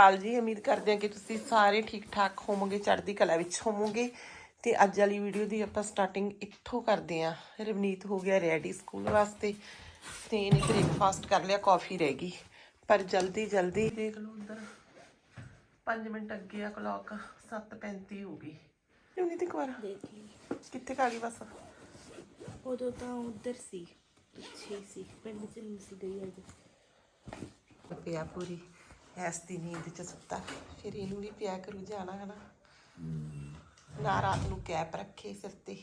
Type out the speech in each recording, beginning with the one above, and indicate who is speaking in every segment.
Speaker 1: ਹਾਲ ਜੀ ਉਮੀਦ ਕਰਦੇ ਹਾਂ ਕਿ ਤੁਸੀਂ ਸਾਰੇ ਠੀਕ ਠਾਕ ਹੋਵੋਗੇ ਚੜ੍ਹਦੀ ਕਲਾ ਵਿੱਚ ਹੋਵੋਗੇ। ਤੇ ਅੱਜ ਵਾਲੀ ਵੀਡੀਓ ਦੀ ਆਪਾਂ ਸਟਾਰਟਿੰਗ ਇੱਥੋਂ ਕਰਦੇ ਹਾਂ। ਰਵਨੀਤ ਹੋ ਗਿਆ ਰੈਡੀ ਸਕੂਲ ਵਾਸਤੇ ਤੇ ਇਹਨੇ ਬ੍ਰੇਕਫਾਸਟ ਕਰ ਲਿਆ ਕਾਫੀ ਰਹਿ ਗਈ। ਪਰ ਜਲਦੀ ਜਲਦੀ ਦੇਖ ਲਓ ਉਧਰ। 5 ਮਿੰਟ ਅੱਗੇ ਆ ਕਲੌਕ 7:35 ਹੋ ਗਈ। ਰਵਨੀਤ ਇੱਕ ਵਾਰ।
Speaker 2: ਦੇਖ ਲਈ।
Speaker 1: ਕਿੱਥੇ ਕਾ ਗਈ ਬਸ?
Speaker 2: ਉਦੋਂ ਤਾਂ ਉਧਰ ਸੀ ਪਿੱਛੇ ਸੀ ਪਿੰਡ ਚ ਨਹੀਂ ਸੀ ਗਈ ਅੱਜ।
Speaker 1: ਪਿਆ ਪੂਰੀ। ਐਸ ਦੀ ਨੀਂਦ ਚ ਸੁੱਤਾ। ਫਿਰ ਇਹਨੂੰ ਵੀ ਪਿਆ ਕਰੂ ਜਾਣਾ ਹਨਾ? ਨਾ ਰਾਤ ਨੂੰ ਕੈਪ ਰੱਖੇ ਸਿਰ ਤੇ।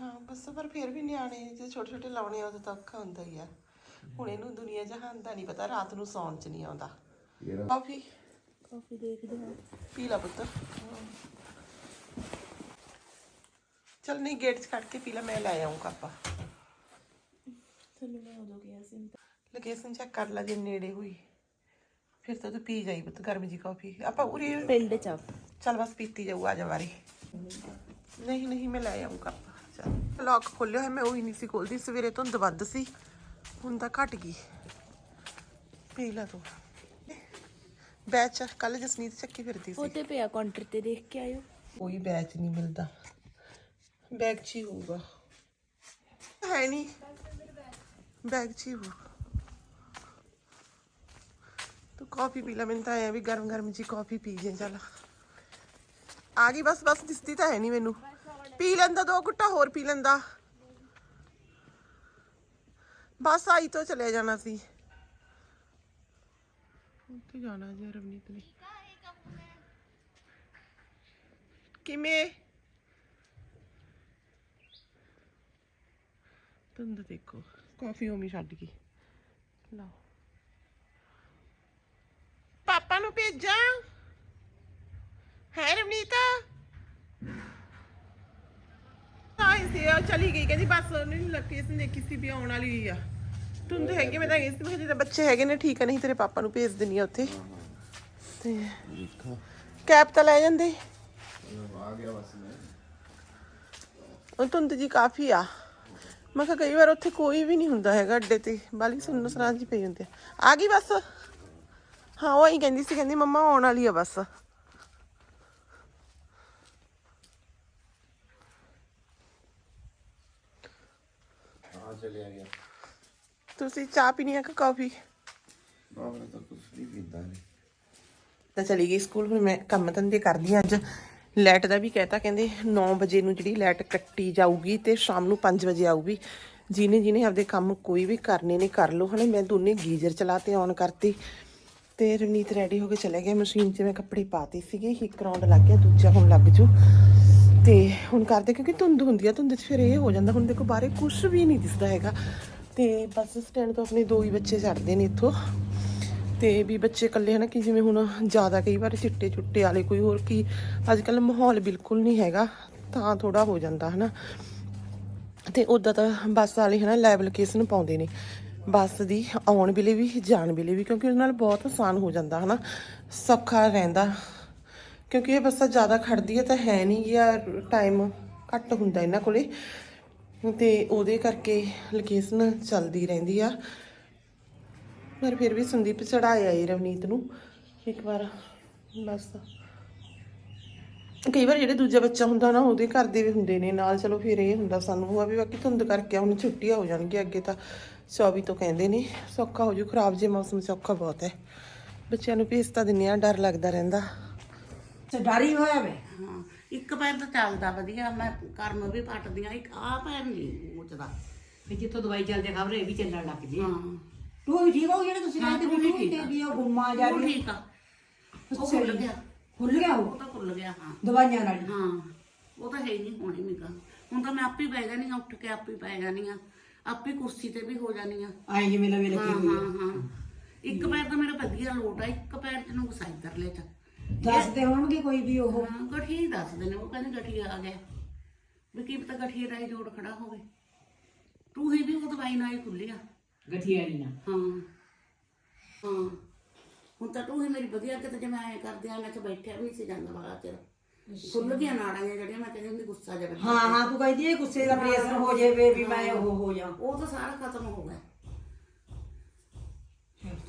Speaker 1: ਹਾਂ। ਬਸ ਪਰ ਫਿਰ ਵੀ ਨਿਆਣੇ ਜੇ ਛੋਟੇ ਛੋਟੇ ਲਾਉਣੇ ਆ ਉਦੋਂ ਤਾਂ ਔਖਾ ਹੁੰਦਾ ਹੀ ਆ। ਹੁਣ ਇਹਨੂੰ ਦੁਨੀਆ ਜਹਾਨ ਦਾ ਨਹੀਂ ਪਤਾ ਰਾਤ ਨੂੰ ਸੌਣ ਚ ਨਹੀਂ ਆਉਂਦਾ। ਕਾਫੀ।
Speaker 2: ਕਾਫੀ ਦੇਖਦੇ ਹਾਂ
Speaker 1: ਪੀ ਲਾ ਪੁੱਤ। ਚਲ ਨਹੀਂ ਗੇਟ 'ਚ ਕੱਢ ਕੇ ਪੀ ਲਾ ਮੈਂ ਲੈ ਆਉਂ ਕੱਪਾ
Speaker 2: ਤੁਹਾਨੂੰ ਮੈਂ ਉਦੋਂ ਸੀ।
Speaker 1: ਲੋਕੇਸ਼ਨ ਚੈੱਕ ਕਰ ਲਾ ਜੇ ਨੇੜੇ ਹੋਈ। ਫਿਰ ਤਾਂ ਤੂੰ ਪੀ ਜਾਈ ਪੁੱਤ ਗਰਮ ਜੀ ਕਾਫੀ ਆਪਾਂ ਉਰੇ
Speaker 2: ਪਿੰਡ ਚ ਆ
Speaker 1: ਚੱਲ ਬਸ ਪੀਤੀ ਜਾਊ ਆ ਜਾ ਵਾਰੀ ਨਹੀਂ ਨਹੀਂ ਮੈਂ ਲੈ ਆਊਂ ਕੱਪ ਚੱਲ ਲੌਕ ਖੋਲਿਆ ਹੈ ਮੈਂ ਉਹੀ ਨਹੀਂ ਸੀ ਖੋਲਦੀ ਸਵੇਰੇ ਧੁੰਦ ਵੱਧ ਸੀ ਹੁਣ ਤਾਂ ਘਟ ਗਈ ਪੀ ਲਾ ਤੂੰ ਬੈਚ ਕੱਲ ਜਸਨੀਤ ਚੱਕੀ ਫਿਰਦੀ ਸੀ
Speaker 2: ਉਹ ਤੇ ਪਿਆ ਕਾਊਂਟਰ ਤੇ ਦੇਖ ਕੇ ਆਇਓ
Speaker 1: ਕੋਈ ਬੈਚ ਨਹੀਂ ਮਿਲਦਾ ਬੈਗ 'ਚ ਹੀ ਹੋਊਗਾ ਹੈ ਨਹੀਂ ਬੈਗ 'ਚ ਹੀ ਹੋਊ ਤੂੰ ਕਾਫੀ ਪੀ ਲੈ ਮੈਨੂੰ ਤਾਂ ਐ ਵੀ ਗਰਮ ਗਰਮ ਜੀ ਕਾਫੀ ਪੀ ਜੇ ਚੱਲ ਆ ਗਈ ਬਸ ਬਸ ਦਿਸਦੀ ਤਾਂ ਹੈ ਨਹੀਂ ਮੈਨੂੰ ਪੀ ਲੈਂਦਾ ਦੋ ਘੁੱਟਾ ਹੋਰ ਪੀ ਲੈਂਦਾ ਬਸ ਆਈ ਤੋਂ ਚਲੇ ਜਾਣਾ ਸੀ ਉੱਥੇ ਜਾਣਾ ਜੀ ਰਵਨੀਤ ਨੇ ਕਿਵੇਂ ਤੁੰਦ ਦੇਖੋ ਕਾਫੀ ਉਮੀ ਛੱਡ ਗਈ ਲਓ ਪਾਪਾ ਨੂੰ ਭੇਜਾਂ ਹੈ ਰਵਨੀਤਾ ਆਈ ਸੀ, ਉਹ ਚਲੀ ਗਈ, ਕਹਿੰਦੀ ਬਸ ਉਹਨੇ ਨਹੀਂ ਲੱਗੀ ਇਸ ਨੇ ਕਿਸੇ ਵੀ ਆਉਣ ਵਾਲੀ ਆ। ਤੁੰਦ ਹੈਗੇ ਮੈਂ ਤਾਂ ਗਈ ਸੀ, ਮੈਂ ਬੱਚੇ ਹੈਗੇ ਨੇ, ਠੀਕ ਆ, ਨਹੀਂ ਤੇਰੇ ਪਾਪਾ ਨੂੰ ਭੇਜ ਦਿੰਨੀ ਆ ਉੱਥੇ। ਤੇ ਕੈਬ ਤਾਂ ਲੈ ਜਾਂਦੇ। ਉਹ ਧੁੰਦ ਜੀ ਕਾਫੀ ਆ। ਮੈਂ ਕਿਹਾ ਕਈ ਵਾਰ ਉੱਥੇ ਕੋਈ ਵੀ ਨਹੀਂ ਹੁੰਦਾ ਹੈਗਾ ਅੱਡੇ ਤੇ, ਬਾਲੀ ਸੁਣਨ ਸਰਾਂ ਜੀ ਪਈ ਹੁੰਦੇ ਆ। ਆ ਗਈ ਬਸ? ਹਾਂ ਉਹ ਹੀ ਕਹਿੰਦੀ ਸੀ ਕਹਿੰਦੀ ਮੰਮਾ ਆਉਣ ਵਾਲੀ ਆ ਬਸ। ਤੁਸੀਂ ਚਾਹ ਪੀਣੀ ਆ ਕਿ ਕਾਫੀ?
Speaker 3: ਤਾਂ
Speaker 1: ਚਲੀ ਗਈ ਸਕੂਲ ਹੁਣ ਮੈਂ ਕੰਮ ਧੰਦੇ ਕਰਦੀ ਹਾਂ ਅੱਜ। ਲਾਈਟ ਦਾ ਵੀ ਕਹਿਤਾ ਕਹਿੰਦੇ 9 ਵਜੇ ਨੂੰ ਜਿਹੜੀ ਲਾਈਟ ਕੱਟੀ ਜਾਊਗੀ ਤੇ ਸ਼ਾਮ ਨੂੰ 5 ਵਜੇ ਆਊਗੀ। ਜਿਹਨੇ ਜਿਹਨੇ ਆਪਦੇ ਕੰਮ ਕੋਈ ਵੀ ਕਰਨੇ ਨੇ ਕਰ ਲਓ ਹਨਾ ਮੈਂ ਦੋਨੇ ਗੀਜ਼ਰ ਚਲਾ ਤੇ ਔਨ ਕਰਤੀ। ਤੇ ਰਵਨੀਤ ਰੈਡੀ ਹੋ ਕੇ ਚਲੇ ਗਏ ਮਸ਼ੀਨ 'ਚ। ਮੈਂ ਕੱਪੜੇ ਪਾਤੇ ਸੀਗੇ ਇੱਕ ਰਾਉਂਡ ਲੱਗ ਗਿਆ, ਦੂਜਾ ਹੁਣ ਲੱਗ ਜੂ। ਤੇ ਹੁਣ ਕਰਦੇ, ਕਿਉਂਕਿ ਧੁੰਦ ਹੁੰਦੀ ਆ, ਧੁੰਦ 'ਚ ਫਿਰ ਇਹ ਹੋ ਜਾਂਦਾ। ਹੁਣ ਦੇਖੋ ਬਾਹਰੇ ਕੁਝ ਵੀ ਨਹੀਂ ਦਿਸਦਾ ਹੈਗਾ। ਤੇ ਬੱਸ ਸਟੈਂਡ ਤੋਂ ਆਪਣੇ ਦੋ ਹੀ ਬੱਚੇ ਛੱਡਦੇ ਨੇ ਇੱਥੋਂ। ਤੇ ਵੀ ਬੱਚੇ ਇਕੱਲੇ ਹਨਾ, ਕਿ ਜਿਵੇਂ ਹੁਣ ਜ਼ਿਆਦਾ ਕਈ ਵਾਰ ਚਿੱਟੇ ਚੁੱਟੇ ਵਾਲੇ ਕੋਈ ਹੋਰ ਕੀ ਅੱਜ ਕੱਲ ਮਾਹੌਲ ਬਿਲਕੁਲ ਨਹੀਂ ਹੈਗਾ, ਤਾਂ ਥੋੜਾ ਹੋ ਜਾਂਦਾ, ਹਨਾ। ਤੇ ਉਦਾਂ ਤਾਂ ਬੱਸ ਵਾਲੇ, ਹਨਾ ਕੇਸ ਨੂੰ ਪਾਉਂਦੇ ਨੇ। ਬੱਸ ਦੀ ਆਉਣ ਵੇਲੇ ਵੀ, ਜਾਣ ਵੇਲੇ ਵੀ, ਕਿਉਂਕਿ ਉਹਦੇ ਨਾਲ ਬਹੁਤ ਆਸਾਨ ਹੋ ਜਾਂਦਾ, ਹਨਾ? ਸੌਖਾ ਰਹਿੰਦਾ। ਕਿਉਂਕਿ ਇਹ ਬੱਸਾਂ ਜ਼ਿਆਦਾ ਖੜਦੀ ਹੈ ਤਾਂ ਹੈ ਨਹੀਂ ਗਿਆ ਟਾਈਮ ਘੱਟ ਹੁੰਦਾ ਇਹਨਾਂ ਕੋਲੇ। ਤੇ ਉਹਦੇ ਕਰਕੇ ਲੋਕੇਸ਼ਨ ਚੱਲਦੀ ਰਹਿੰਦੀ ਆ। ਪਰ ਫਿਰ ਵੀ ਸੰਦੀਪ ਚੜਾਇਆ ਏ ਰਵਨੀਤ ਨੂੰ, ਇੱਕ ਵਾਰ ਬਸ। ਕਈ ਵਾਰ ਜਿਹੜੇ ਦੂਜਾ ਬੱਚਾ ਹੁੰਦਾ ਨਾ, ਉਹਦੇ ਘਰ ਦੇ ਵੀ ਹੁੰਦੇ ਨੇ ਨਾਲ, ਚਲੋ ਫਿਰ ਇਹ ਹੁੰਦਾ ਸਾਨੂੰ ਹੋਆ ਵੀ ਬਾਕੀ ਧੁੰਦ ਕਰਕੇ ਹੁਣ ਛੁੱਟੀਆਂ ਹੋ ਜਾਣਗੀਆਂ ਅੱਗੇ ਤਾਂ। 24 ਤੋਂ ਕਹਿੰਦੇ ਨੇ ਸੌਖਾ ਹੋ ਜੂ ਖਰਾਬ ਜੇ ਮੌਸਮ ਸੌਖਾ ਬਹੁਤ ਹੈ। ਬੱਚਿਆਂ ਨੂੰ ਭੇਜ ਤਾਂ ਦਿੰਦੇ ਆ ਡਰ ਲੱਗਦਾ ਰਹਿੰਦਾ।
Speaker 4: ਤੇ ਡਰੀ ਹੋਇਆ ਵੇ।
Speaker 5: ਹਾਂ ਇੱਕ ਪੈਰ ਤਾਂ ਚੱਲਦਾ ਵਧੀਆ ਮੈਂ ਕਰਮ ਵੀ ਪੱਟਦੀਆਂ ਇੱਕ ਆ ਪੈਰ ਨਹੀਂ ਮੁੱਚਦਾ
Speaker 4: ਵੀ ਜਿੱਥੋਂ ਦਵਾਈ ਚੱਲਦੇ ਖਬਰੇ ਵੀ ਚੱਲਣ ਲੱਗ ਜੀ।
Speaker 5: ਹਾਂ।
Speaker 4: ਤੂੰ ਵੀ ਠੀਕ ਹੋ ਜਿਹੜਾ ਤੁਸੀਂ
Speaker 5: ਹਾਂ,
Speaker 4: ਕਹਿੰਦੇ
Speaker 5: ਤੂੰ
Speaker 4: ਵੀ
Speaker 5: ਠੀਕ
Speaker 4: ਤੇ
Speaker 5: ਆ।
Speaker 4: ਵੀ ਉਹ ਗੁੰਮਾ ਜਾ
Speaker 5: ਉਹ
Speaker 4: ਰਹੀ
Speaker 5: ਠੀਕ ਆ। ਉਹ ਖੁੱਲ ਗਿਆ।
Speaker 4: ਖੁੱਲ ਗਿਆ
Speaker 5: ਉਹ?
Speaker 4: ਉਹ
Speaker 5: ਤਾਂ ਖੁੱਲ ਗਿਆ ਹਾਂ।
Speaker 4: ਦਵਾਈਆਂ ਨਾਲ।
Speaker 5: ਹਾਂ ਉਹ ਤਾਂ ਹੈ ਹੀ ਨਹੀਂ ਹੋਣੀ ਨਿਕਾ ਹੁਣ ਤਾਂ ਮੈਂ ਆਪੇ ਹੀ ਪੈ ਜਾਣੀ ਆ ਉੱਠ ਕੇ ਆਪੇ ਹੀ ਪੈ ਜਾਣੀ ਆ ਆਪੇ ਕੁਰਸੀ ਤੇ ਵੀ ਹੋ ਜਾਣੀ ਆ।
Speaker 4: ਆਏ ਜਿਵੇਂ ਲਵੇ
Speaker 5: ਹਾਂ
Speaker 4: ਲੱਗੀ ਹੋਈ
Speaker 5: ਹਾਂ ਹਾਂ ਇੱਕ ਪੈਰ ਤਾਂ ਮੇਰਾ ਵਧੀਆ ਲੋਟ ਆ ਇੱਕ ਪੈਰ ਚ ਨੂੰ ਸਾਈਡ ਕਰ ਲੈ ਚ
Speaker 4: ਦੱਸਦੇ ਹੋਣਗੇ ਕੋਈ ਵੀ ਉਹ।
Speaker 5: ਹਾਂ ਗਠੀ ਹੀ ਦੱਸਦੇ ਨੇ ਉਹ ਕਹਿੰਦੇ ਗਠੀ ਆ ਗਿਆ। ਵੀ ਕੀ ਪਤਾ ਦਾ ਹੀ ਜੋੜ ਖੜਾ ਹੋਵੇ। ਤੂੰ ਹੀ ਵੀ ਉਹ ਦਵਾਈ ਨਾਲ ਹੀ ਖੁੱਲੀ ਆ
Speaker 4: ਗਠੀਆ ਨਹੀਂ ਨਾ।
Speaker 5: ਹਾਂ ਹਾਂ। ਹੁਣ ਤਾਂ ਤੂੰ ਹੀ ਮੇਰੀ ਵਧੀਆ ਕਿਤੇ ਜੇ ਮੈਂ ਐ ਕਰਦੇ ਆ ਮੈਂ ਤੇ ਬੈਠਿਆ ਵੀ ਨਹੀਂ ਸੀ ਜਾਂਦਾ ਬਾਹਰ ਚਿਰ। ਖੁੱਲ ਗਈਆਂ ਨਾੜਾਂ ਜਿਹੀਆਂ ਜਿਹੜੀਆਂ ਮੈਂ ਕਹਿੰਦੀ ਹੁੰਦੀ ਗੁੱਸਾ ਜਿਹਾ
Speaker 4: ਹਾਂ ਹਾਂ ਤੂੰ ਕਹਿੰਦੀ ਇਹ ਗੁੱਸੇ ਦਾ ਪ੍ਰੇਸ਼ਰ ਹੋ ਜਾਵੇ ਵੀ ਮੈਂ ਉਹ ਹੋ ਜਾ
Speaker 5: ਉਹ ਤਾਂ ਸਾਰਾ ਖਤਮ ਹੋ ਗਿਆ।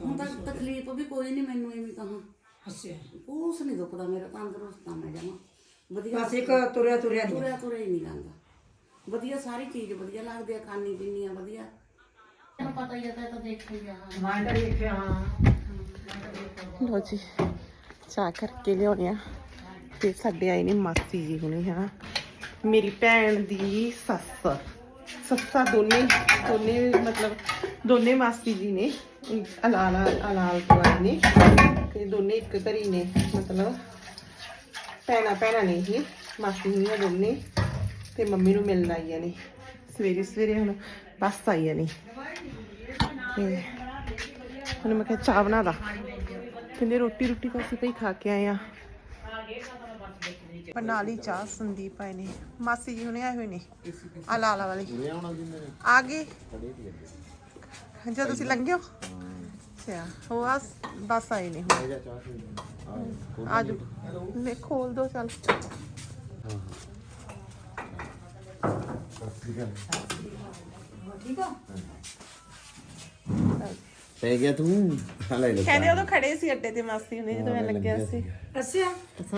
Speaker 5: ਹੁਣ ਤਾਂ ਤਕਲੀਫ ਵੀ ਕੋਈ ਨਹੀਂ ਮੈਨੂੰ ਐਵੇਂ ਕਹਾਂ।
Speaker 4: ਅੱਛਾ
Speaker 5: ਕੁਛ ਨਹੀਂ ਦੁਖਦਾ ਮੇਰਾ ਤੰਦਰੁਸਤ ਆ ਮੈਂ ਜਮਾ ਵਧੀਆ
Speaker 4: ਬਸ ਇੱਕ ਤੁਰਿਆ ਤੁਰਿਆ ਨਹੀਂ
Speaker 5: ਤੁਰਿਆ ਤੁਰਿਆ ਹੀ ਨਹੀਂ ਜਾਂਦਾ। ਵਧੀਆ ਸਾਰੀ ਚੀਜ਼ ਵਧੀਆ ਲੱਗਦੀ ਆ ਖਾਣੀ ਪੀਣੀ ਆ ਵਧੀਆ। ਤੈਨੂੰ ਪਤਾ ਹੀ ਆ ਤਾਂ ਇਹ ਤਾਂ ਦੇਖ ਹੀ ਆ।
Speaker 4: ਮੈਂ ਤਾਂ ਦੇਖਿਆ ਹਾਂ।
Speaker 1: ਲੋ ਜੀ ਚਾਹ ਕਰਕੇ ਲਿਆਉਣੇ ਆ। ਤੇ ਸਾਡੇ ਆਏ ਨੇ ਮਾਸੀ ਜੀ ਹੁਣੇ, ਹਨਾ? ਮੇਰੀ ਭੈਣ ਦੀ ਸੱਸ। ਸੱਸਾਂ ਦੋਨੇ ਦੋਨੇ ਮਤਲਬ ਦੋਨੇ ਮਾਸੀ ਜੀ ਨੇ, ਅਲਾਲ ਅਲਾਲ ਤੋਂ ਆਏ ਨੇ ਤੇ ਦੋਨੇ ਇੱਕ ਘਰੀ ਨੇ, ਮਤਲਬ ਭੈਣਾਂ ਭੈਣਾਂ ਨੇ ਇਹ, ਮਾਸੀ ਨੇ ਦੋਨੇ ਤੇ ਮੰਮੀ ਨੂੰ ਮਿਲਣ ਆਈਆਂ ਨੇ। ਸਵੇਰੇ ਸਵੇਰੇ ਹੁਣ ਬੱਸ ਆਈਆਂ ਨੇ। ਤੇ ਹੁਣ ਮੈਂ ਕਿਹਾ ਚਾਹ ਬਣਾ ਦਾ ਕਹਿੰਦੇ ਰੋਟੀ ਰੋਟੀ ਤਾਂ ਅਸੀਂ ਭਈ ਖਾ ਕੇ ਆਏ ਆ ਬਣਾ ਲਈ ਚਾਹ ਸੰਦੀਪ ਆਏ ਨੇ। ਮਾਸੀ ਜੀ ਹੁਣੇ ਆਏ ਹੋਏ ਨੇ ਆ ਲਾਲਾ ਵਾਲੇ। ਆ ਗਏ। ਜਦੋਂ ਤੁਸੀਂ ਲੰਘੇ ਹੋ? ਅੱਛਾ ਉਹ ਆ ਬਸ ਆਏ ਨੇ ਹੁਣ। ਆ ਜਾਓ ਲੈ ਖੋਲ ਦੋ ਚੱਲ।
Speaker 4: ਠੀਕ ਆ
Speaker 3: ਪੈ ਗਿਆ ਤੂੰ? ਹਲੇ ਲੈ
Speaker 1: ਕਹਿੰਦੇ ਉਦੋਂ ਖੜੇ ਸੀ ਅੱਡੇ ਤੇ ਮਾਸੀ ਹੁਣੇ ਜਦੋਂ ਮੈਂ ਲੱਗਿਆ ਸੀ।
Speaker 4: ਅੱਛਾ।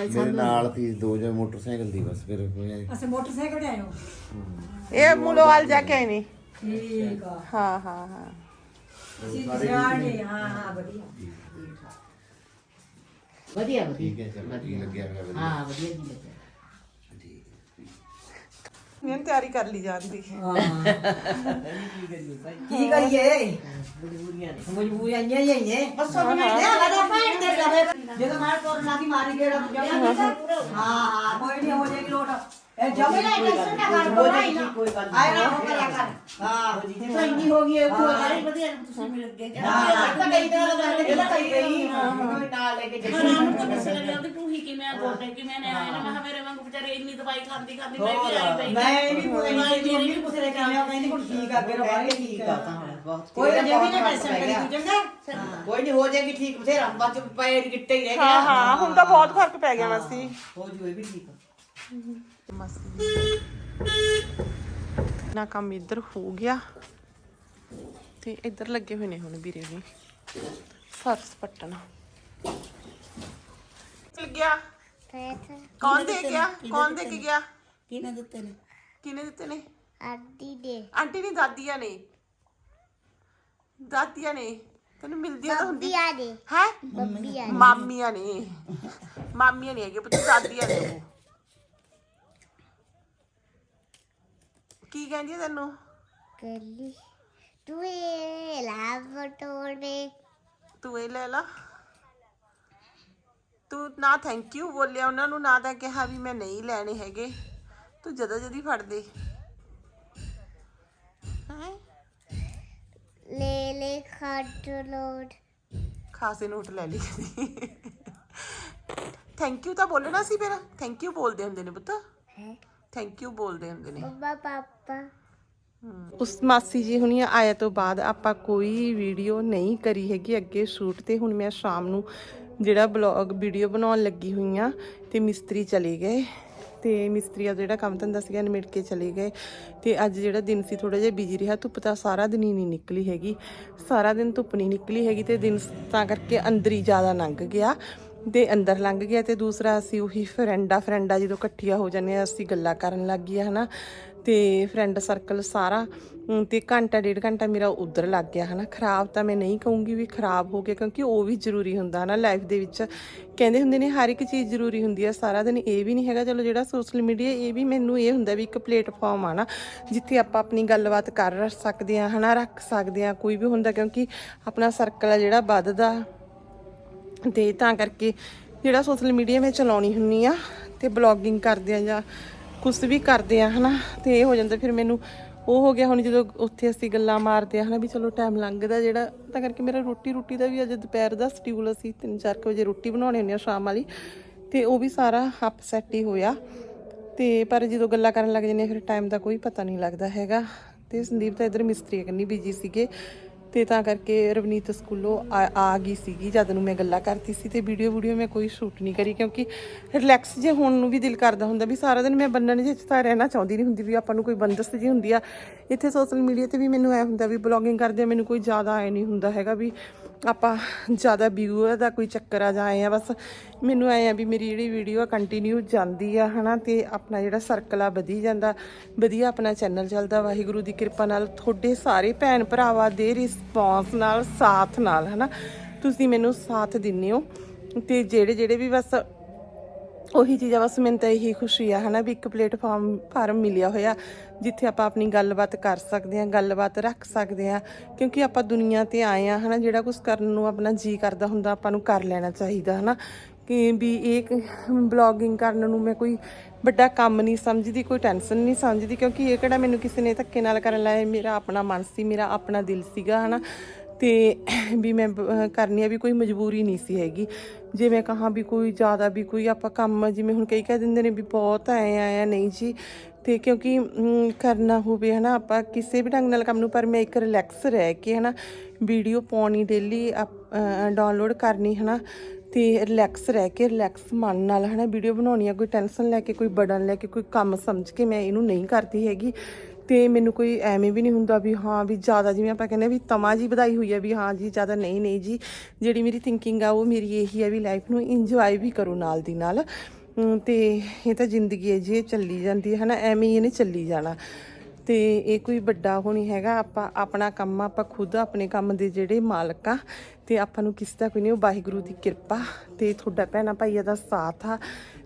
Speaker 3: ਮੇਰੇ ਨਾਲ ਸੀ ਦੋ ਜੇ ਮੋਟਰਸਾਈਕਲ ਦੀ ਬਸ ਫਿਰ ਹੋਇਆ
Speaker 4: ਅਸੀਂ ਮੋਟਰਸਾਈਕਲ ਤੇ ਆਏ ਹੋ?
Speaker 1: ਇਹ ਮੁਲੋਵਾਲ ਜਾ ਕੇ ਆਏ ਨੇ।
Speaker 4: ਠੀਕ ਆ।
Speaker 1: ਹਾਂ ਹਾਂ ਹਾਂ।
Speaker 4: ਸਿਆਣੇ ਹਾਂ ਹਾਂ ਵਧੀਆ।
Speaker 5: ਵਧੀਆ ਵਧੀਆ।
Speaker 3: ਠੀਕ ਹੈ ਚੱਲ ਠੀਕ ਲੱਗਿਆ ਮੇਰਾ ਵਧੀਆ।
Speaker 5: ਹਾਂ ਵਧੀਆ ਜੀ ਲੱਗਿਆ।
Speaker 1: ਮੈਂ ਤਿਆਰੀ ਕਰ ਲਈ ਜਾਂਦੀ
Speaker 4: ਕੀ ਕਰੀਏ? ਮਜਬੂਰੀਆਂ ਨੇ। ਮਜਬੂਰੀਆਂ ਹੀ ਆਈਏ ਬਸ ਸਭ ਨੇ ਲਗਾ ਪੈਣ ਦੇ ਲਵੇ ਜਦੋਂ ਮੈਂ ਕੋਰੋਨਾ ਦੀ ਮਾਰੀ ਗੇੜਾ ਹਾਂ ਹਾਂ। ਕੋਈ ਨਹੀਂ ਹੋ ਜਾਏਗੀ ਲੋਟ। ਇਹ ਜਮੇ ਨਾ ਟੈਨਸ਼ਨ ਨਾ ਕਰ ਕੋਈ ਨਾ। ਆਏ ਹੋ ਕਰਿਆ ਕਰ ਹਾਂ।
Speaker 5: ਤਾਂ ਇੰਨੀ ਹੋ ਗਈ ਇਹ ਕੋਈ ਨਹੀਂ ਵਧੀਆ ਤੁਸੀਂ ਮਿਲ ਗਏ
Speaker 4: ਹਾਂ। ਤਾਂ ਕਈ ਤਰ੍ਹਾਂ ਦਾ ਇਹ ਤਾਂ ਕਈ ਰਹੀ ਕੋਈ ਨਾਲ ਲੈ ਕੇ
Speaker 5: ਰਾਮ ਨੂੰ ਤਾਂ ਕਿਸੇ ਲੱਗ ਜਾਂਦੀ ਤੂੰ ਹੀ ਕਿਵੇਂ ਆ ਗੋਡੇ ਕਿਵੇਂ ਨੇ ਆਏ ਨਾ? ਮੈਂ ਕਿਹਾ ਮੇਰੇ ਵਾਂਗੂ ਵਿਚਾਰੇ ਇੰਨੀ ਦਵਾਈ ਖਾਂਦੀ ਖਾਂਦੀ ਮੈਂ ਵੀ ਆਈ ਪਈ
Speaker 4: ਮੈਂ ਵੀ ਪੁੱਛ ਰਹੀ ਮੰਮੀ ਨੂੰ ਪੁੱਛ ਰਹੀ ਕਿ ਮੈਂ ਕਹਿੰਦੀ ਹੁਣ ਠੀਕ ਆ ਫਿਰ ਬਾਹਰ ਠੀਕ ਆ। ਤਾਂ ਹੁਣ ਬਹੁਤ ਕੋਈ ਜੇ ਵੀ ਨਾ ਟੈਨਸ਼ਨ ਕਰੀ ਤੂੰ ਚੰਗਾ?
Speaker 6: ਕੋਈ ਨਹੀਂ ਹੋ ਜਾਏਗੀ ਠੀਕ ਬਥੇਰਾ। ਬਾਅਦ ਚ ਪਏ ਗਿੱਟੇ ਹੀ ਰਹਿ
Speaker 1: ਹਾਂ
Speaker 6: ਗਿਆ
Speaker 1: ਹਾਂ ਹੁਣ ਤਾਂ ਬਹੁਤ ਫ਼ਰਕ ਪੈ ਗਿਆ ਮਾਸੀ।
Speaker 6: ਹੋ ਜੂਏ ਵੀ ਠੀਕ
Speaker 1: ਮਾਸੀ ਨਾ ਕੰਮ ਇੱਧਰ ਹੋ ਗਿਆ ਤੇ ਇੱਧਰ ਲੱਗੇ ਹੋਏ ਨੇ ਹੁਣ ਵੀਰੇ ਵੀ। ਫਰਸ ਪੱਟਣ। ਚਲ ਗਿਆ। ਕੌਣ ਦੇ ਗਿਆ? ਕੌਣ ਦੇ ਕੇ ਗਿਆ?
Speaker 5: ਕਿਹਨੇ ਦਿੱਤੇ ਨੇ?
Speaker 1: ਕਿਹਨੇ ਦਿੱਤੇ ਨੇ?
Speaker 2: ਆਦੀ ਦੇ।
Speaker 1: ਆਂਟੀ ਨਹੀਂ ਦਾਦੀਆਂ ਨੇ। ਦਾਦੀਆਂ ਨੇ। ਤੈਨੂੰ ਮਿਲਦੀਆਂ ਤਾਂ ਹੁੰਦੀ ਹੈ? ਮਾਮੀਆਂ ਨੇ। ਮਾਮੀਆਂ ਨਹੀਂ ਹੈਗੇ ਪੁੱਤ ਦਾਦੀਆਂ ਨੇ ਉਹ। ਕੀ ਕਹਿੰਦੀ ਆ ਤੈਨੂੰ?
Speaker 2: ਕੱਲੀ ਤੂੰ ਇਹ ਲਾਭ ਤੋੜੇ
Speaker 1: ਤੂੰ ਇਹ ਲੈ ਲਾ। ਤੂੰ ਨਾ ਥੈਂਕ ਯੂ ਬੋਲਿਆ ਉਹਨਾਂ ਨੂੰ ਨਾ ਤਾਂ ਕਿਹਾ ਵੀ ਮੈਂ ਨਹੀਂ ਲੈਣੇ ਹੈਗੇ। ਤੂੰ ਜਦੋਂ ਜਦੀ ਫੜਦੇ ਹੈ?
Speaker 2: ਲੈ ਲੈ ਖੱਟ ਲੋਡ
Speaker 1: ਖਾਸੇ ਨੋਟ ਲੈ ਲਈ ਥੈਂਕ ਯੂ ਤਾਂ ਬੋਲਣਾ ਸੀ ਫਿਰ। ਥੈਂਕ ਯੂ ਬੋਲਦੇ ਹੁੰਦੇ ਨੇ ਪੁੱਤ।
Speaker 2: ਹੈ?
Speaker 1: ਥੈਂਕ ਯੂ ਬੋਲਦੇ ਹੁੰਦੇ ਨੇ।
Speaker 2: ਬੱਬਾ ਪਾਪਾ
Speaker 1: ਉਸ ਮਾਸੀ ਜੀ ਹੁਣੀ ਆਇਆ ਤੋਂ ਬਾਅਦ ਆਪਾਂ ਕੋਈ ਵੀਡੀਓ ਨਹੀਂ ਕਰੀ ਹੈਗੀ ਅੱਗੇ ਸ਼ੂਟ ਤੇ। ਹੁਣ ਮੈਂ ਸ਼ਾਮ ਨੂੰ ਜਿਹੜਾ ਬਲੌਗ ਵੀਡੀਓ ਬਣਾਉਣ ਲੱਗੀ ਹੋਈ ਆ ਤੇ ਮਿਸਤਰੀ ਚਲੇ ਗਏ। ਤੇ ਮਿਸਤਰੀ ਦਾ ਜਿਹੜਾ ਕੰਮ ਧੰਦਾ ਸੀਗਾ ਨਿਮਟ ਕੇ ਚਲੇ ਗਏ। ਤੇ ਅੱਜ ਜਿਹੜਾ ਦਿਨ ਸੀ ਥੋੜਾ ਜਿਹਾ ਬਿਜ਼ੀ ਰਿਹਾ। ਧੁੱਪ ਤਾਂ ਸਾਰਾ ਦਿਨ ਹੀ ਨਹੀਂ ਨਿਕਲੀ ਹੈਗੀ। ਸਾਰਾ ਦਿਨ ਧੁੱਪ ਨਹੀਂ ਨਿਕਲੀ ਹੈਗੀ ਤੇ ਦਿਨ ਤਾਂ ਕਰਕੇ ਅੰਦਰ ਹੀ ਜ਼ਿਆਦਾ ਲੰਘ ਗਿਆ। ਦੇ ਅੰਦਰ ਲੰਘ ਗਿਆ ਤੇ ਦੂਸਰਾ ਅਸੀਂ ਉਹੀ ਫਰੈਂਡਾ ਫਰੈਂਡਾ ਜਦੋਂ ਇਕੱਠੀਆਂ ਹੋ ਜਾਂਦੇ ਆ ਅਸੀਂ ਗੱਲਾਂ ਕਰਨ ਲੱਗ ਗਈਆਂ ਹਨਾ। ਤੇ ਫਰੈਂਡ ਸਰਕਲ ਸਾਰਾ ਅਮ, ਤੇ ਘੰਟਾ ਡੇਢ ਘੰਟਾ ਮੇਰਾ ਉਧਰ ਲੱਗ ਗਿਆ ਹਨਾ। ਖਰਾਬ ਤਾਂ ਮੈਂ ਨਹੀਂ ਕਹੂੰਗੀ ਵੀ ਖਰਾਬ ਹੋ ਗਿਆ ਕਿਉਂਕਿ ਉਹ ਵੀ ਜ਼ਰੂਰੀ ਹੁੰਦਾ ਹਨਾ ਲਾਈਫ ਦੇ ਵਿੱਚ। ਕਹਿੰਦੇ ਹੁੰਦੇ ਨੇ ਹਰ ਇੱਕ ਚੀਜ਼ ਜ਼ਰੂਰੀ ਹੁੰਦੀ ਆ ਸਾਰਾ ਦਿਨ ਇਹ ਵੀ ਨਹੀਂ ਹੈਗਾ ਚਲੋ ਜਿਹੜਾ ਸੋਸ਼ਲ ਮੀਡੀਆ ਇਹ ਵੀ ਮੈਨੂੰ ਇਹ ਹੁੰਦਾ ਵੀ ਇੱਕ ਪਲੇਟਫਾਰਮ ਆ ਨਾ ਜਿੱਥੇ ਆਪਾਂ ਆਪਣੀ ਗੱਲਬਾਤ ਕਰ ਸਕਦੇ ਆ ਹਨਾ ਰੱਖ ਸਕਦੇ ਆ ਕੋਈ ਵੀ ਹੁੰਦਾ ਕਿਉਂਕਿ ਆਪਣਾ ਸਰਕਲ ਆ ਜਿਹੜਾ ਵੱਧਦਾ। ਤੇ ਤਾਂ ਕਰਕੇ ਜਿਹੜਾ ਸੋਸ਼ਲ ਮੀਡੀਆ ਮੈਂ ਚਲਾਉਣੀ ਹੁੰਨੀ ਆ ਤੇ ਬਲੌਗਿੰਗ ਕਰਦੇ ਆ ਜਾਂ ਕੁਝ ਵੀ ਕਰਦੇ ਆ, ਹਨਾ, ਤੇ ਇਹ ਹੋ ਜਾਂਦਾ ਫਿਰ ਮੈਨੂੰ ਉਹ ਹੋ ਗਿਆ ਹੁਣ ਜਦੋਂ ਉੱਥੇ ਅਸੀਂ ਗੱਲਾਂ ਮਾਰਦੇ ਆ, ਹਨਾ, ਵੀ ਚਲੋ ਟਾਈਮ ਲੰਘਦਾ ਜਿਹੜਾ, ਤਾਂ ਕਰਕੇ ਮੇਰਾ ਰੋਟੀ ਰੋਟੀ ਦਾ ਵੀ ਅੱਜ ਦੁਪਹਿਰ ਦਾ ਸ਼ਡਿਊਲ ਅਸੀਂ 3-4 ਵਜੇ ਰੋਟੀ ਬਣਾਉਣੇ ਹੁੰਦੇ ਆ ਸ਼ਾਮ ਵਾਲੀ, ਤੇ ਉਹ ਵੀ ਸਾਰਾ ਅਪਸੈਟ ਹੀ ਹੋਇਆ। ਤੇ ਪਰ ਜਦੋਂ ਗੱਲਾਂ ਕਰਨ ਲੱਗ ਜੰਨੇ ਫਿਰ ਟਾਈਮ ਦਾ ਕੋਈ ਪਤਾ ਨਹੀਂ ਲੱਗਦਾ ਹੈਗਾ। ਤੇ ਸੰਦੀਪ ਤਾਂ ਇਧਰ ਮਿਸਤਰੀ ਕਰਨੀ ਬਿਜ਼ੀ ਸੀਗੇ। ਤੇ ਤਾਂ ਕਰਕੇ ਰਵਨੀਤ ਸਕੂਲੋਂ ਆ ਆ ਗਈ ਸੀਗੀ ਜਦ ਨੂੰ ਮੈਂ ਗੱਲਾਂ ਕਰਤੀ ਸੀ ਤੇ ਵੀਡੀਓ ਵੀਡੀਓ ਮੈਂ ਕੋਈ ਸ਼ੂਟ ਨਹੀਂ ਕਰੀ ਕਿਉਂਕਿ ਰਿਲੈਕਸ ਜੇ ਹੋਣ ਨੂੰ ਵੀ ਦਿਲ ਕਰਦਾ ਹੁੰਦਾ ਵੀ ਸਾਰਾ ਦਿਨ ਮੈਂ ਬੰਨਣ ਜਿਹੇ ਤਾਂ ਰਹਿਣਾ ਚਾਹੁੰਦੀ ਨਹੀਂ ਹੁੰਦੀ ਵੀ ਆਪਾਂ ਨੂੰ ਕੋਈ ਬੰਦਸ ਜੀ ਹੁੰਦੀ ਆ। ਇੱਥੇ ਸੋਸ਼ਲ ਮੀਡੀਆ ਤੇ ਵੀ ਮੈਨੂੰ ਐ ਹੁੰਦਾ ਵੀ ਬਲੌਗਿੰਗ ਕਰਦੇ ਮੈਨੂੰ ਕੋਈ ਜ਼ਿਆਦਾ ਐ ਨਹੀਂ ਹੁੰਦਾ ਹੈਗਾ ਵੀ ਆਪਾਂ ਜ਼ਿਆਦਾ ਵਿਊ ਦਾ ਕੋਈ ਚੱਕਰ ਆ ਜਾਏ ਆ, ਬਸ ਮੈਨੂੰ ਐ ਆ ਵੀ ਮੇਰੀ ਜਿਹੜੀ ਵੀਡੀਓ ਆ ਕੰਟੀਨਿਊ ਜਾਂਦੀ ਆ, ਹਨਾ, ਤੇ ਆਪਣਾ ਜਿਹੜਾ ਸਰਕਲ ਆ ਵਧੀ ਜਾਂਦਾ। ਵਧੀਆ ਆਪਣਾ ਚੈਨਲ ਚੱਲਦਾ, ਵਾਹਿਗੁਰੂ ਦੀ ਕਿਰਪਾ ਨਾਲ ਤੁਹਾਡੇ ਸਾਰੇ ਭੈਣ ਭਰਾਵਾਂ ਦੇ ਰਿਸ ਰਿਸਪੌਂਸ ਨਾਲ, ਸਾਥ ਨਾਲ, ਹਨਾ? ਤੁਸੀਂ ਮੈਨੂੰ ਸਾਥ ਦਿੰਦੇ ਹੋ ਤੇ ਜਿਹੜੇ ਜਿਹੜੇ ਵੀ ਬਸ ਉਹੀ ਚੀਜ਼ਾਂ ਬਸ ਮੈਨੂੰ ਤਾਂ ਇਹੀ ਖੁਸ਼ੀ ਆ, ਹਨਾ, ਵੀ ਇੱਕ ਪਲੇਟਫਾਰਮ ਫਾਰਮ ਮਿਲਿਆ ਹੋਇਆ, ਜਿੱਥੇ ਆਪਾਂ ਆਪਣੀ ਗੱਲਬਾਤ ਕਰ ਸਕਦੇ ਹਾਂ, ਗੱਲਬਾਤ ਰੱਖ ਸਕਦੇ ਹਾਂ, ਕਿਉਂਕਿ ਆਪਾਂ ਦੁਨੀਆ ਤੇ ਆਏ ਆ ਹਨਾ, ਜਿਹੜਾ ਕੁਝ ਕਰਨ ਨੂੰ ਆਪਣਾ ਜੀ ਕਰਦਾ ਹੁੰਦਾ, ਆਪਾਂ ਨੂੰ ਕਰ ਲੈਣਾ ਚਾਹੀਦਾ, ਹਨਾ? ਕਿ ਵੀ ਇਹ ਬਲੌਗਿੰਗ ਕਰਨ ਨੂੰ ਮੈਂ ਕੋਈ ਵੱਡਾ ਕੰਮ ਨਹੀਂ ਸਮਝਦੀ, ਕੋਈ ਟੈਨਸ਼ਨ ਨਹੀਂ ਸਮਝਦੀ, ਕਿਉਂਕਿ ਇਹ ਕਿਹੜਾ ਮੈਨੂੰ ਕਿਸੇ ਨੇ ਧੱਕੇ ਨਾਲ ਕਰਨ ਲਾਇਆ ਮੇਰਾ ਆਪਣਾ ਮਨ ਸੀ, ਮੇਰਾ ਆਪਣਾ ਦਿਲ ਸੀਗਾ, ਹਨਾ। ਤੇ ਵੀ ਮੈਂ ਕਰਨੀ ਆ ਵੀ ਕੋਈ ਮਜਬੂਰੀ ਨਹੀਂ ਸੀ ਹੈਗੀ। ਜੇ ਮੈਂ ਕਹਾਂ ਵੀ ਕੋਈ ਜ਼ਿਆਦਾ ਵੀ ਕੋਈ ਆਪਾਂ ਕੰਮ, ਜਿਵੇਂ ਹੁਣ ਕਈ ਕਹਿ ਦਿੰਦੇ ਨੇ ਵੀ ਬਹੁਤ ਐ ਆਇਆ ਨਹੀਂ ਜੀ। ਤੇ ਕਿਉਂਕਿ ਕਰਨਾ ਹੋਵੇ, ਹਨਾ, ਆਪਾਂ ਕਿਸੇ ਵੀ ਢੰਗ ਨਾਲ ਕੰਮ ਨੂੰ, ਪਰ ਮੈਂ ਇੱਕ ਰਿਲੈਕਸ ਰਹਿ ਕੇ, ਹਨਾ, ਵੀਡੀਓ ਪਾਉਣੀ ਡੇਲੀ ਡਾਊਨਲੋਡ ਕਰਨੀ, ਹਨਾ। ਤੇ ਰਿਲੈਕਸ ਰਹਿ ਕੇ ਰਿਲੈਕਸ ਮਨ ਨਾਲ, ਹਨਾ ਵੀਡੀਓ ਬਣਾਉਣੀ ਆ, ਕੋਈ ਟੈਨਸ਼ਨ ਲੈ ਕੇ, ਕੋਈ ਬੜਨ ਲੈ ਕੇ, ਕੋਈ ਕੰਮ ਸਮਝ ਕੇ ਮੈਂ ਇਹਨੂੰ ਨਹੀਂ ਕਰਦੀ ਹੈਗੀ। ਤੇ ਮੈਨੂੰ ਕੋਈ ਐਵੇਂ ਵੀ ਨਹੀਂ ਹੁੰਦਾ ਵੀ ਹਾਂ, ਵੀ ਜ਼ਿਆਦਾ ਜਿਵੇਂ ਆਪਾਂ ਕਹਿੰਦੇ ਆ ਵੀ ਤਮਾ ਜੀ ਵਧਾਈ ਹੋਈ ਹੈ ਵੀ ਹਾਂ ਜੀ, ਜ਼ਿਆਦਾ ਨਹੀਂ ਨਹੀਂ ਜੀ। ਜਿਹੜੀ ਮੇਰੀ ਥਿੰਕਿੰਗ ਆ, ਉਹ ਮੇਰੀ ਇਹੀ ਹੈ ਵੀ ਲਾਈਫ ਨੂੰ ਇੰਜੋਏ ਵੀ ਕਰੋ ਨਾਲ ਦੀ ਨਾਲ। ਅਮ ਤੇ ਇਹ ਤਾਂ ਜ਼ਿੰਦਗੀ ਹੈ ਜੀ, ਇਹ ਚੱਲੀ ਜਾਂਦੀ ਹੈ ਨਾ ਐਵੇਂ ਹੀ ਇਹਨੇ ਚੱਲੀ ਜਾਣਾ। ਤੇ ਇਹ ਕੋਈ ਵੱਡਾ ਉਹ ਨਹੀਂ ਹੈਗਾ, ਆਪਾਂ ਆਪਣਾ ਕੰਮ ਆਪਾਂ ਖੁਦ ਆਪਣੇ ਕੰਮ ਦੇ ਜਿਹੜੇ ਮਾਲਕ ਆ ਤੇ ਆਪਾਂ ਨੂੰ ਕਿਸੇ ਦਾ ਕੋਈ ਨਹੀਂ, ਉਹ ਵਾਹਿਗੁਰੂ ਦੀ ਕਿਰਪਾ ਤੇ ਤੁਹਾਡਾ ਭੈਣਾ ਭਾਈਆ ਦਾ ਸਾਥ ਆ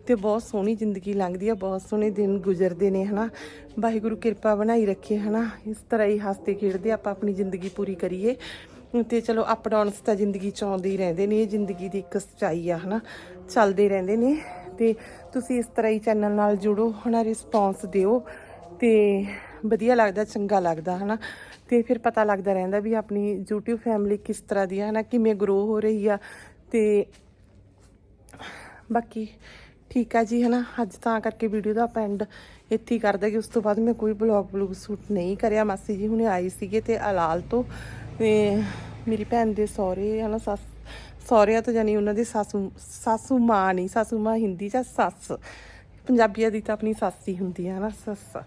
Speaker 1: ਤੇ ਬਹੁਤ ਸੋਹਣੀ ਜ਼ਿੰਦਗੀ ਲੰਘਦੀ ਆ, ਬਹੁਤ ਸੋਹਣੇ ਦਿਨ ਗੁਜ਼ਰਦੇ ਨੇ, ਹਨਾ। ਵਾਹਿਗੁਰੂ ਕਿਰਪਾ ਬਣਾਈ ਰੱਖੇ, ਹਨਾ। ਇਸ ਤਰ੍ਹਾਂ ਹੀ ਹੱਸਦੇ ਖੇਡਦੇ ਆਪਾਂ ਆਪਣੀ ਜ਼ਿੰਦਗੀ ਪੂਰੀ ਕਰੀਏ। ਤੇ ਚਲੋ ਅਪ ਡਾਊਨਸ ਤਾਂ ਜ਼ਿੰਦਗੀ ਚ ਆਉਂਦੇ ਹੀ ਰਹਿੰਦੇ ਨੇ, ਇਹ ਜ਼ਿੰਦਗੀ ਦੀ ਇੱਕ ਸੱਚਾਈ ਆ, ਹਨਾ। ਚੱਲਦੇ ਰਹਿੰਦੇ ਨੇ। ਤੇ ਤੁਸੀਂ ਇਸ ਤਰ੍ਹਾਂ ਹੀ ਚੈਨਲ ਨਾਲ ਜੁੜੋ, ਹਨਾ, ਰਿਸਪੌਂਸ ਦਿਓ ਤੇ ਵਧੀਆ ਲੱਗਦਾ, ਚੰਗਾ ਲੱਗਦਾ, ਹਨਾ। ਤੇ ਫਿਰ ਪਤਾ ਲੱਗਦਾ ਰਹਿੰਦਾ ਵੀ ਆਪਣੀ YouTube ਫੈਮਿਲੀ ਕਿਸ ਤਰ੍ਹਾਂ ਦੀ ਹੈ ਨਾ ਕਿਵੇਂ ਗਰੋ ਹੋ ਰਹੀ ਆ ਤੇ ਬਾਕੀ ਠੀਕ ਆ ਜੀ, ਹਨਾ, ਅੱਜ ਤਾਂ ਕਰਕੇ ਵੀਡੀਓ ਦਾ ਆਪਾਂ end ਇੱਥੇ ਹੀ ਕਰਦਾ ਕਿ ਉਸ ਤੋਂ ਬਾਅਦ ਮੈਂ ਕੋਈ ਬਲੌਗ ਬਲੂਗ ਸ਼ੂਟ ਨਹੀਂ ਕਰਿਆ। ਮਾਸੀ ਜੀ ਹੁਣੇ ਆਏ ਸੀਗੇ ਤੇ ਅਲਾਲ ਤੋਂ ਤੇ ਮੇਰੀ ਭੈਣ ਦੇ ਸਹੁਰੇ, ਹਨਾ, ਸੱਸ, ਸਹੁਰਿਆਂ ਤੋਂ ਜਾਨੀ ਉਹਨਾਂ ਦੀ ਸਾਸੂ ਸਾਸੂ ਮਾਂ ਨਹੀਂ, ਸਾਸੂ ਮਾਂ ਹਿੰਦੀ ਚ ਸੱਸ। ਪੰਜਾਬੀਆਂ ਦੀ ਤਾਂ ਆਪਣੀ ਸੱਸ ਹੀ ਹੁੰਦੀ ਹੈ ਨਾ, ਸੱਸ।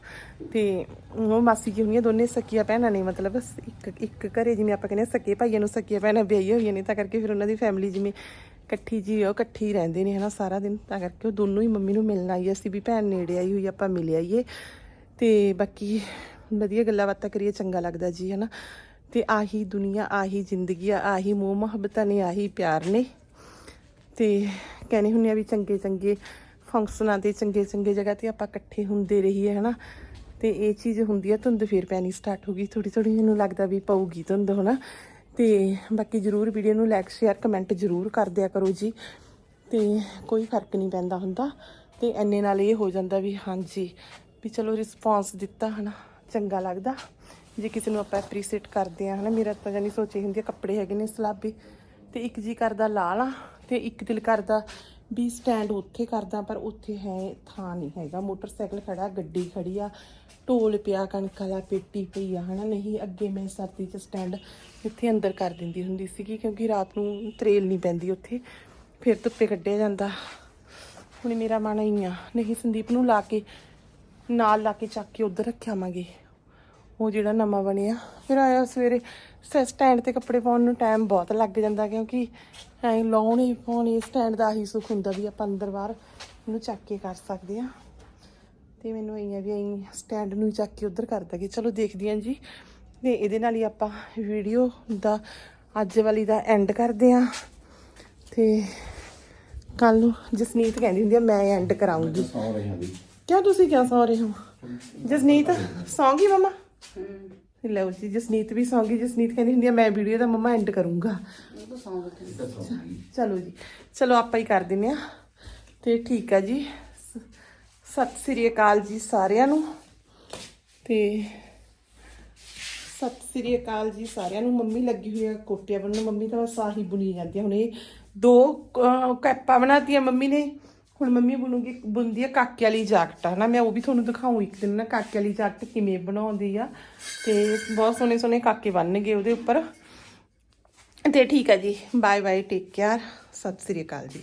Speaker 1: ਤੇ ਉਹ ਮਾਸੀ ਜੀ ਹੁੰਦੀਆਂ, ਦੋਨੇ ਸਕੀਆਂ ਭੈਣਾਂ ਨੇ, ਮਤਲਬ ਇੱਕ ਇੱਕ ਘਰੇ ਜਿਵੇਂ ਆਪਾਂ ਕਹਿੰਦੇ ਹਾਂ ਸਕੇ ਭਾਈਆਂ ਨੂੰ ਸਕੀਆਂ ਭੈਣਾਂ ਵਿਆਹੀਆਂ ਹੋਈਆਂ ਨੇ, ਤਾਂ ਕਰਕੇ ਫਿਰ ਉਹਨਾਂ ਦੀ ਫੈਮਿਲੀ ਜਿਵੇਂ ਇਕੱਠੀ ਜੀ, ਉਹ ਇਕੱਠੀ ਰਹਿੰਦੇ ਨੇ, ਹਨਾ, ਸਾਰਾ ਦਿਨ। ਤਾਂ ਕਰਕੇ ਉਹ ਦੋਨੋਂ ਹੀ ਮੰਮੀ ਨੂੰ ਮਿਲਣ ਆਈ ਅਸੀਂ ਵੀ ਭੈਣ ਨੇੜੇ ਆਈ ਹੋਈ ਆਪਾਂ ਮਿਲ ਆਈਏ। ਤੇ ਬਾਕੀ ਵਧੀਆ ਗੱਲਾਂ ਬਾਤਾਂ ਕਰੀਏ, ਚੰਗਾ ਲੱਗਦਾ ਜੀ, ਹਨਾ। ਤੇ ਆਹੀ ਦੁਨੀਆ, ਆਹੀ ਜ਼ਿੰਦਗੀ ਆ, ਆਹੀ ਮੋਹ ਮੁਹੱਬਤਾਂ ਨੇ, ਆਹੀ ਪਿਆਰ ਨੇ। ਤੇ ਕਹਿੰਦੇ ਹੁੰਦੇ ਆ ਵੀ ਚੰਗੇ ਚੰਗੇ ਫੰਕਸ਼ਨਾਂ ਤੇ ਚੰਗੇ ਚੰਗੇ ਜਗ੍ਹਾ ਤੇ ਆਪਾਂ ਇਕੱਠੇ ਹੁੰਦੇ ਰਹੀਏ, ਹਨਾ? ਤੇ ਇਹ ਚੀਜ਼ ਹੁੰਦੀ ਆ, ਧੁੰਦ ਫੇਰ ਪੈਣੀ ਸਟਾਰਟ ਹੋ ਗਈ। ਥੋੜੀ ਥੋੜੀ ਮੈਨੂੰ ਲੱਗਦਾ ਵੀ ਪਊਗੀ ਧੁੰਦ, ਹਨਾ? ਤੇ ਬਾਕੀ ਜਰੂਰ ਵੀਡੀਓ ਨੂੰ ਲਾਈਕ ਸ਼ੇਅਰ ਕਮੈਂਟ ਜਰੂਰ ਕਰ ਦਿਆ ਕਰੋ ਜੀ। ਤੇ ਕੋਈ ਫ਼ਰਕ ਨਹੀਂ ਪੈਂਦਾ ਹੁੰਦਾ। ਤੇ ਐਨੇ ਨਾਲ ਇਹ ਹੋ ਜਾਂਦਾ ਵੀ ਹਾਂਜੀ, ਵੀ ਚਲੋ ਰਿਸਪੌਂਸ ਦਿੱਤਾ, ਹਨਾ? ਚੰਗਾ ਲੱਗਦਾ। ਜੇ ਕਿਸੇ ਨੂੰ ਆਪਾਂ ਐਪਰੀਸ਼ੀਏਟ ਕਰਦੇ ਆ, ਹਨਾ? ਮੇਰਾ ਤਾਂ ਜਾਨੀ ਸੋਚੀ ਹੁੰਦੀ ਆ, ਕੱਪੜੇ ਹੈਗੇ ਨੇ ਸਲਾਬੀ। ਤੇ ਇੱਕ ਜੀ ਕਰਦਾ ਲਾ ਲਾ ਤੇ ਇੱਕ ਦਿਲ ਕਰਦਾ ਵੀ ਸਟੈਂਡ ਉੱਥੇ ਕਰਦਾ, ਪਰ ਉੱਥੇ ਹੈ, ਥਾਂ ਨਹੀਂ ਹੈਗਾ। ਮੋਟਰਸਾਈਕਲ ਖੜਾ, ਗੱਡੀ ਖੜੀ ਆ, ਢੋਲ ਪਿਆ, ਕਣਕ ਵਾਲਾ ਪੇਟੀ ਪਈ ਆ, ਹਨਾ? ਨਹੀਂ, ਅੱਗੇ ਮੈਂ ਸਰਦੀ 'ਚ ਸਟੈਂਡ ਇੱਥੇ ਅੰਦਰ ਕਰ ਦਿੰਦੀ ਹੁੰਦੀ ਸੀਗੀ, ਕਿਉਂਕਿ ਰਾਤ ਨੂੰ ਤਰੇਲ ਨਹੀਂ ਪੈਂਦੀ ਉੱਥੇ। ਫਿਰ ਧੁੱਪੇ ਕੱਢਿਆ ਜਾਂਦਾ। ਹੁਣ ਮੇਰਾ ਮਨ ਹੀ ਆ ਨਹੀਂ, ਸੰਦੀਪ ਨੂੰ ਲਾ ਕੇ, ਨਾਲ ਲਾ ਕੇ ਚੱਕ ਕੇ ਉੱਧਰ ਰੱਖਿਆਵਾਂਗੇ। ਉਹ ਜਿਹੜਾ ਨਵਾਂ ਬਣਿਆ। ਫਿਰ ਆਇਆ ਸਵੇਰੇ ਸਟੈਂਡ ਤੇ ਕੱਪੜੇ ਪਾਉਣ ਨੂੰ ਟਾਈਮ ਬਹੁਤ ਲੱਗ ਜਾਂਦਾ ਕਿਉਂਕਿ ਐ ਲਾਉਣੇ ਪਾਉਣੇ ਸਟੈਂਡ ਦਾ ਹੀ ਸੁੱਖ ਹੁੰਦਾ ਵੀ ਆਪਾਂ ਅੰਦਰ ਬਾਹਰ ਇਹਨੂੰ ਚੱਕ ਕੇ ਕਰ ਸਕਦੇ ਆ ਤੇ ਮੈਨੂੰ ਐਂ ਆ ਵੀ ਐਂ ਸਟੈਂਡ ਨੂੰ ਚੱਕ ਕੇ ਉਧਰ ਕਰ ਦਾਂਗੇ ਚਲੋ ਦੇਖਦੀ ਆਂ ਜੀ। ਤੇ ਇਹਦੇ ਨਾਲ ਹੀ ਆਪਾਂ ਵੀਡੀਓ ਦਾ ਅੱਜ ਵਾਲੀ ਦਾ ਐਂਡ ਕਰਦੇ ਆ ਤੇ ਕੱਲ ਨੂੰ ਜਸਨੀਤ ਕਹਿੰਦੀ ਹੁੰਦੀ ਆ ਮੈਂ ਐਂਡ ਕਰਾਉਂਗੀ।
Speaker 3: ਸੌ ਰਹੇ ਹਾਂ ਵੀ
Speaker 1: ਕਿਉਂ ਤੁਸੀਂ ਕਿਉਂ ਸੌ ਰਹੇ ਹੋ? ਜਸਨੀਤ ਸੌਂਗੀ ਮਮਾ? ਲਓ ਜੀ ਜਸਨੀਤ ਵੀ ਸੌਂਗੀ ਜਸਨੀਤ ਕਹਿੰਦੀ ਹੁੰਦੀ ਆ ਮੈਂ ਵੀਡੀਓ ਦਾ ਮਮਾ ਐਂਡ ਕਰੂੰਗਾ।
Speaker 5: ਉਹ ਤਾਂ ਸੌਂ
Speaker 3: ਸੌ ਗਈ।
Speaker 1: ਚਲੋ ਜੀ ਚਲੋ ਆਪਾਂ ਹੀ ਕਰ ਦਿੰਨੇ ਆ। ਤੇ ਠੀਕ ਆ ਜੀ। ਸ- ਸਤਿ ਸ੍ਰੀ ਅਕਾਲ ਜੀ ਸਾਰਿਆਂ ਨੂੰ। ਤੇ ਸਤਿ ਸ੍ਰੀ ਅਕਾਲ ਜੀ ਸਾਰਿਆਂ ਨੂੰ। ਮੰਮੀ ਲੱਗੀ ਹੋਈ ਆ ਕੋਟੀਆਂ ਬਣਨ ਮੰਮੀ ਤਾਂ ਬਸ ਆਹੀ ਬੁਣੀ ਜਾਂਦੀ ਹੁਣ ਇਹ ਦੋ ਕੈਪਾਂ ਬਣਾਤੀਆਂ ਮੰਮੀ ਨੇ। ਹੁਣ ਮੰਮੀ ਬੁਣੂਗੀ ਬੁਣਦੀ ਆ ਕਾਕੇ ਵਾਲੀ ਜਾਕਟ, ਹਨਾ ਮੈਂ ਉਹ ਵੀ ਤੁਹਾਨੂੰ ਦਿਖਾਉਂ ਇੱਕ ਦਿਨ ਨਾ, ਕਾਕੇ ਵਾਲੀ ਜਾਕਟ ਕਿਵੇਂ ਬਣਾਉਂਦੀ ਆ। ਤੇ ਬਹੁਤ ਸੋਹਣੇ ਸੋਹਣੇ ਕਾਕੇ ਬਣਨਗੇ ਉਹਦੇ ਉੱਪਰ। ਤੇ ਠੀਕ ਹੈ ਜੀ bye bye take care Sat Sri ਅਕਾਲ ਜੀ।